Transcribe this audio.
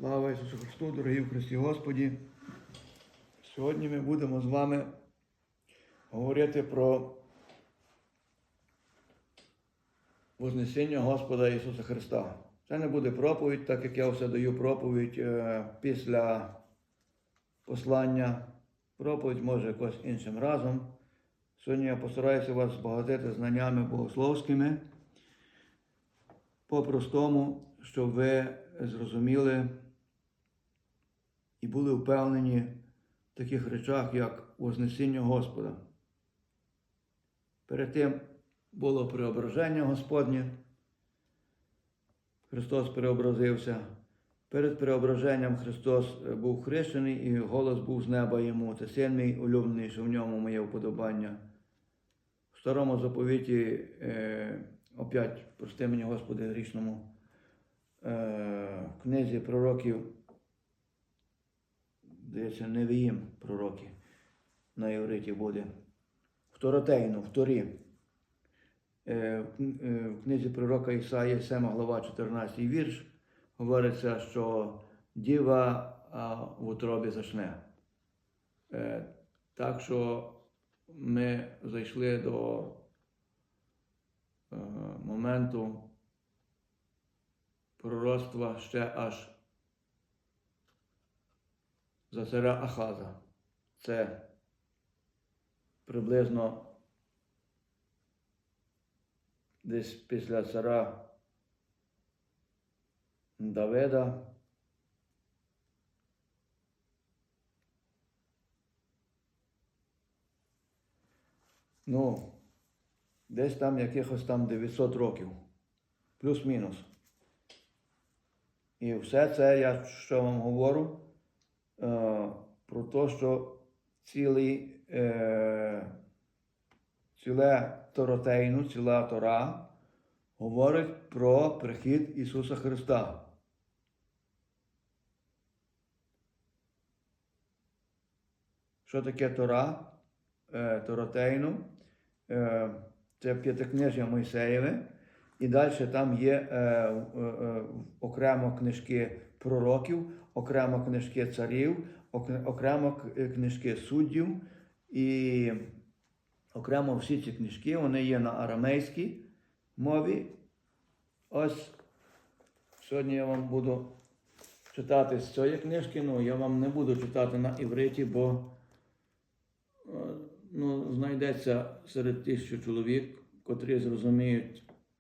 Слава Ісусу Христу, дорогі в Христі Господі. Сьогодні ми будемо з вами говорити про Вознесіння Господа Ісуса Христа. Це не буде проповідь, так як я все даю проповідь е, після послання. Проповідь може якось іншим разом. Сьогодні я постараюся вас збагатити знаннями богословськими по-простому, щоб ви зрозуміли і були впевнені в таких речах, як Вознесіння Господа. Перед тим було преображення Господнє. Христос преобразився. Перед преображенням Христос був хрещений, і голос був з неба йому. Це син мій улюблений, що в ньому моє вподобання. В старому заповіті, е, опять, прости мені, Господи, грішному, е, в книзі пророків, здається, Невіїм пророки на євриті буде. Второтейно, вторі. Е, е, В книзі пророка Ісаї, 7 глава, 14 вірш, говориться, що діва в утробі зачне. Е, Так що ми зайшли до моменту пророцтва ще аж за царя Ахаза. Це приблизно десь після цара Давида. Ну, десь там якихось там 900 років, плюс-мінус. І все це я що вам говорю про те, що цілий, е, ціле Торотейну, ціла Тора говорить про прихід Ісуса Христа. Що таке Тора? Е, Торотейну? Е, це п'ятикнижжя Мойсеєве. І далі там є е, е, е, окремо книжки пророків, окремо книжки царів, окремо е, книжки суддів. І окремо всі ці книжки вони є на арамейській мові. Ось сьогодні я вам буду читати з цієї книжки, ну я вам не буду читати на івриті, бо е, ну, знайдеться серед тисячі чоловік, котрі зрозуміють